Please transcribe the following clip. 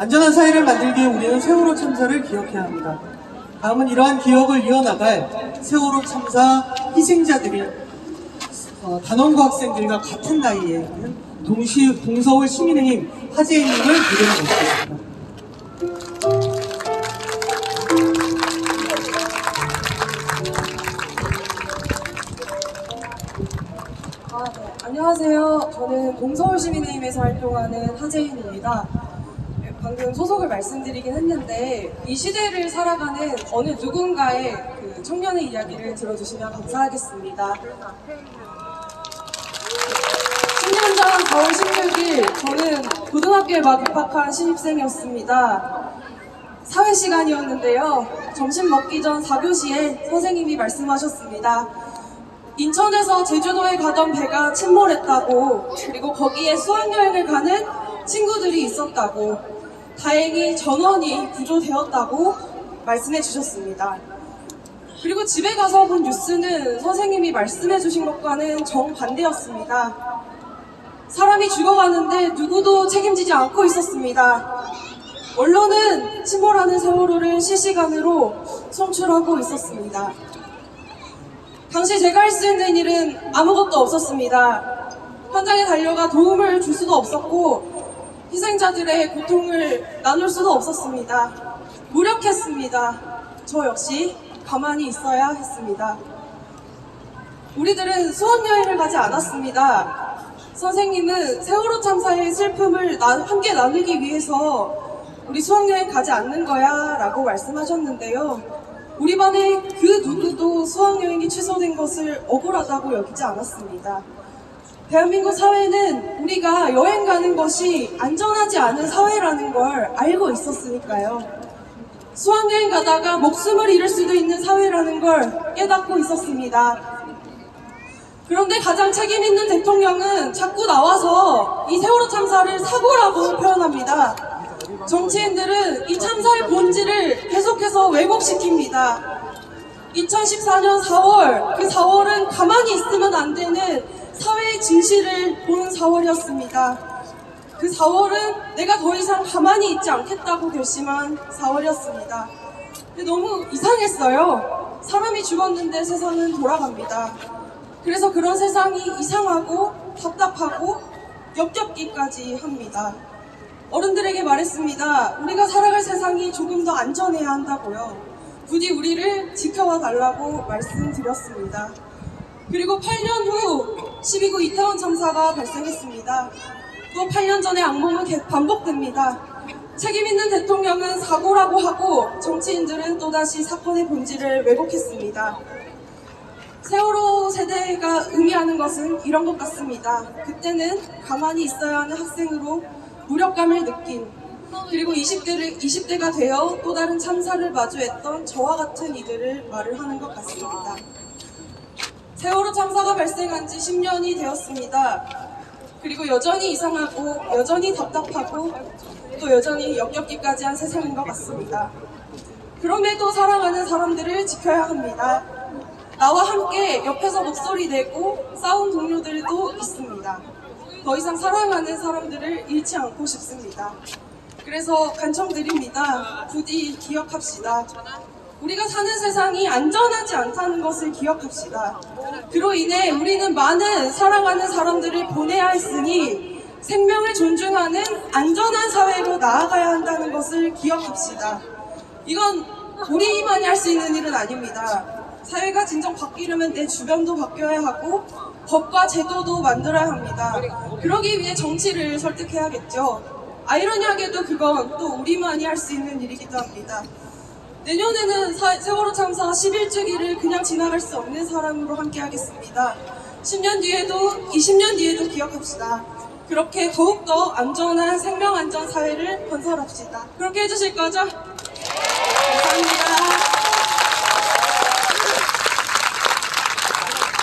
안전한 사회를 만들기 위해 우리는 세월호 참사를 기억해야 합니다. 다음은 이러한 기억을 이어나갈 세월호 참사 희생자들이 어, 단원고 학생들과 같은 나이에 있는 동시, 동서울 시민의힘 하재인님을 무대로 모시겠습니다. 아, 네. 안녕하세요. 저는 동서울 시민의힘에서 활동하는 하재인입니다. 네, 방금 소속을 말씀드리긴 했는데 이 시대를 살아가는 어느 누군가의 그 청년의 이야기를 들어주시면 감사하겠습니다. 10년 전 4월 16일 저는 고등학교에 막 입학한 신입생이었습니다. 사회 시간이었는데요. 점심 먹기 전 4교시에 선생님이 말씀하셨습니다. 인천에서 제주도에 가던 배가 침몰했다고, 그리고 거기에 수학여행을 가는 친구들이 있었다고, 다행히 전원이 구조되었다고 말씀해 주셨습니다. 그리고 집에 가서 본 뉴스는 선생님이 말씀해 주신 것과는 정반대였습니다. 사람이 죽어가는데 누구도 책임지지 않고 있었습니다. 언론은 침몰하는 세월호를 실시간으로 송출하고 있었습니다. 당시 제가 할 수 있는 일은 아무것도 없었습니다. 현장에 달려가 도움을 줄 수도 없었고, 희생자들의 고통을 나눌 수도 없었습니다. 무력했습니다. 저 역시 가만히 있어야 했습니다. 우리들은 수학여행을 가지 않았습니다. 선생님은 세월호 참사의 슬픔을 나- 함께 나누기 위해서 우리 수학여행 가지 않는 거야 라고 말씀하셨는데요. 우리 반의 그 누구도 수학여행이 취소된 것을 억울하다고 여기지 않았습니다. 대한민국 사회는 우리가 여행 가는 것이 안전하지 않은 사회라는 걸 알고 있었으니까요. 수학여행 가다가 목숨을 잃을 수도 있는 사회라는 걸 깨닫고 있었습니다. 그런데 가장 책임 있는 대통령은 자꾸 나와서 이 세월호 참사를 사고라고 표현합니다. 정치인들은 이 참사의 본질을 계속해서 왜곡시킵니다. 2014년 4월, 그 4월은 가만히 있으면 안 되는 사회의 진실을 보는 4월이었습니다. 그 4월은 내가 더 이상 가만히 있지 않겠다고 결심한 4월이었습니다. 근데 너무 이상했어요. 사람이 죽었는데 세상은 돌아갑니다. 그래서 그런 세상이 이상하고 답답하고 역겹기까지 합니다. 어른들에게 말했습니다. 우리가 살아갈 세상이 조금 더 안전해야 한다고요. 부디 우리를 지켜와 달라고 말씀드렸습니다. 그리고 8년 후 12구 이태원 참사가 발생했습니다. 또 8년 전의 악몽은 반복됩니다. 책임 있는 대통령은 사고라고 하고 정치인들은 또다시 사건의 본질을 왜곡했습니다. 세월호 세대가 의미하는 것은 이런 것 같습니다. 그때는 가만히 있어야 하는 학생으로 무력감을 느낀 그리고 20대를, 20대가 되어 또 다른 참사를 마주했던 저와 같은 이들을 말을 하는 것 같습니다. 세월호 참사가 발생한 지 10년이 되었습니다. 그리고 여전히 이상하고 여전히 답답하고 또 여전히 역겹기까지 한 세상인 것 같습니다. 그럼에도 사랑하는 사람들을 지켜야 합니다. 나와 함께 옆에서 목소리 내고 싸운 동료들도 있습니다. 더 이상 사랑하는 사람들을 잃지 않고 싶습니다. 그래서 간청드립니다. 부디 기억합시다. 우리가 사는 세상이 안전하지 않다는 것을 기억합시다. 그로 인해 우리는 많은 사랑하는 사람들을 보내야 했으니 생명을 존중하는 안전한 사회로 나아가야 한다는 것을 기억합시다. 이건 우리만이 할 수 있는 일은 아닙니다. 사회가 진정 바뀌려면 내 주변도 바뀌어야 하고 법과 제도도 만들어야 합니다. 그러기 위해 정치를 설득해야겠죠. 아이러니하게도 그건 또 우리만이 할 수 있는 일이기도 합니다. 내년에는 사- 세월호 참사 11주기를 그냥 지나갈 수 없는 사람으로 함께 하겠습니다. 10년 뒤에도 20년 뒤에도 기억합시다. 그렇게 더욱더 안전한 생명 안전 사회를 건설합시다. 그렇게 해주실 거죠? 감사합니다.